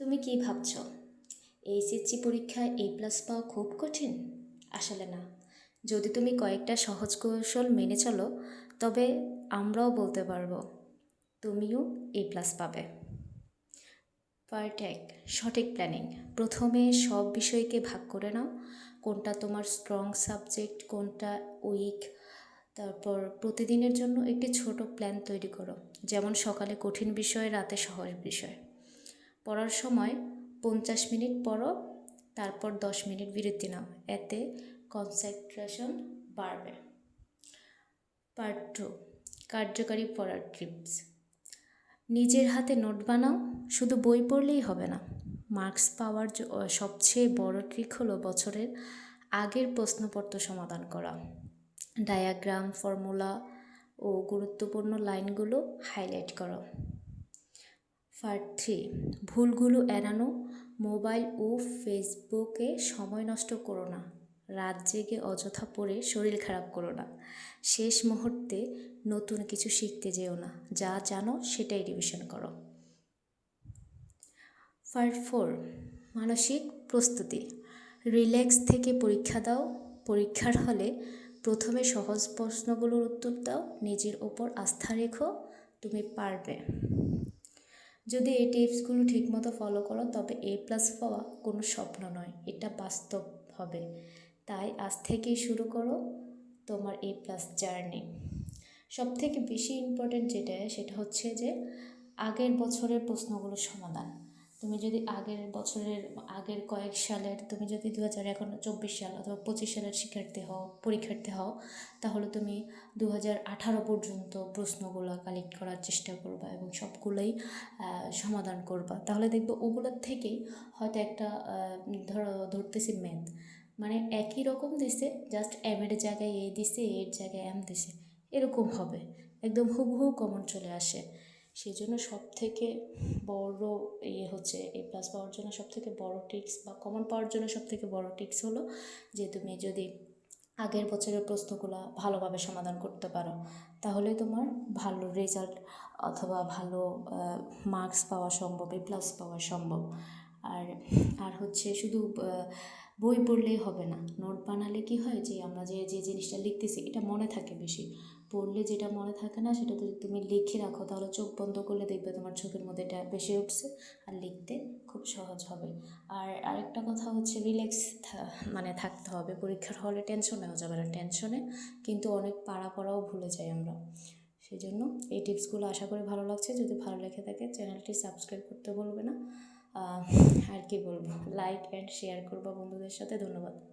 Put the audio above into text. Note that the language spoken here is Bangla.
তুমি কি ভাবছ? এইচএসসি পরীক্ষায় এ প্লাস পাওয়া খুব কঠিন? আসলে না। যদি তুমি কয়েকটা সহজ কৌশল মেনে চলো, তবে আমরাও বলতে পারব, তুমিও এ প্লাস পাবে। পার্ট এক, সঠিক প্ল্যানিং প্রথমে সব বিষয়কে ভাগ করে নাও। কোনটা তোমার স্ট্রং সাবজেক্ট কোনটা উইক তারপর প্রতিদিনের জন্য একটি ছোট প্ল্যান তৈরি করো। যেমন সকালে কঠিন বিষয়, রাতে সহজ বিষয়। পড়ার সময় পঞ্চাশ মিনিট পড়ো, তারপর দশ মিনিট বিরতি নাও। এতে কনসেন্ট্রেশন বাড়বে। পার্ট টু কার্যকারী পড়ার টিপস নিজের হাতে নোট বানাও, শুধু বই পড়লেই হবে না। মার্কস পাওয়ার সবচেয়ে বড় ট্রিক হলো বছরের আগের প্রশ্নপত্র সমাধান করা। ডায়াগ্রাম ফর্মুলা ও গুরুত্বপূর্ণ লাইনগুলো হাইলাইট করো। পার্ট থ্রি ভুলগুলো এড়ানো, মোবাইল ও ফেসবুকে সময় নষ্ট করো না। রাত জেগে অযথা পড়ে শরীর খারাপ করো না। শেষ মুহূর্তে নতুন কিছু শিখতে যেও না। যা জানো সেটাই রিভিশন করো। পার্ট ফোর মানসিক প্রস্তুতি। রিল্যাক্স থেকে পরীক্ষা দাও। পরীক্ষার হলে প্রথমে সহজ প্রশ্নগুলোর উত্তর দাও। নিজের ওপর আস্থা রেখো। তুমি পারবে। যদি এই টিপসগুলো ঠিকমতো ফলো করো, তবে এ প্লাস পাওয়া কোনো স্বপ্ন নয়। এটা বাস্তব হবে। তাই আজ থেকেই শুরু করো তোমার এ প্লাস জার্নি সব থেকে বেশি ইম্পর্টেন্ট যেটা, সেটা হচ্ছে যে আগের বছরের প্রশ্নগুলোর সমাধান। তুমি যদি আগের বছরের, আগের কয়েক সালের, তুমি যদি দু হাজার এখন চব্বিশ সাল অথবা পঁচিশ সালের শিক্ষার্থী হও, পরীক্ষার্থী হও, তাহলে তুমি দু হাজার আঠারো পর্যন্ত প্রশ্নগুলো কালেক্ট করার চেষ্টা করবা এবং সবগুলোই সমাধান করবা। তাহলে দেখবে ওগুলোর থেকেই হয়তো একটা ধরো, ধরতেছি ম্যাথ মানে একই রকম দিছে জাস্ট এম এর জায়গায় এ দিছে এর জায়গায় এম দিছে। এরকম হবে। একদম হুবহু কমন চলে আসে। সেই জন্য সব থেকে বড় ইয়ে হচ্ছে এ প্লাস পাওয়ার জন্য সব থেকে বড় টিক্স বা কমন পাওয়ার জন্য সব থেকে বড় টিক্স হলো যে তুমি যদি আগের বছরের প্রশ্নগুলো ভালোভাবে সমাধান করতে পারো, তাহলে তোমার ভালো রেজাল্ট অথবা ভালো মার্কস পাওয়া সম্ভব এ প্লাস পাওয়া সম্ভব। আর আর হচ্ছে শুধু বই পড়লেই হবে না। নোট বানালে কি হয় যে, আমরা যে যে জিনিসটা লিখতেছি, এটা মনে থাকে বেশি। পড়লে যেটা মনে থাকে না, সেটা যদি তুমি লিখে রাখো, তাহলে চোখ বন্ধ করলে দেখবে তোমার চোখের মধ্যে এটা বেশি উঠছে আর লিখতে খুব সহজ হবে। আর আরেকটা কথা হচ্ছে রিল্যাক্স মানে থাকতে হবে। পরীক্ষার হলে টেনশন নেওয়া যাবে না টেনশনে কিন্তু অনেক পাড়া পড়াও ভুলে যাই আমরা। সেই জন্য এই টিপসগুলো আশা করি ভালো লাগছে। যদি ভালো লেগে থাকে চ্যানেলটি সাবস্ক্রাইব করতে বলবে না। আর কি বলব? লাইক অ্যান্ড শেয়ার করব বন্ধুদের সাথে ধন্যবাদ।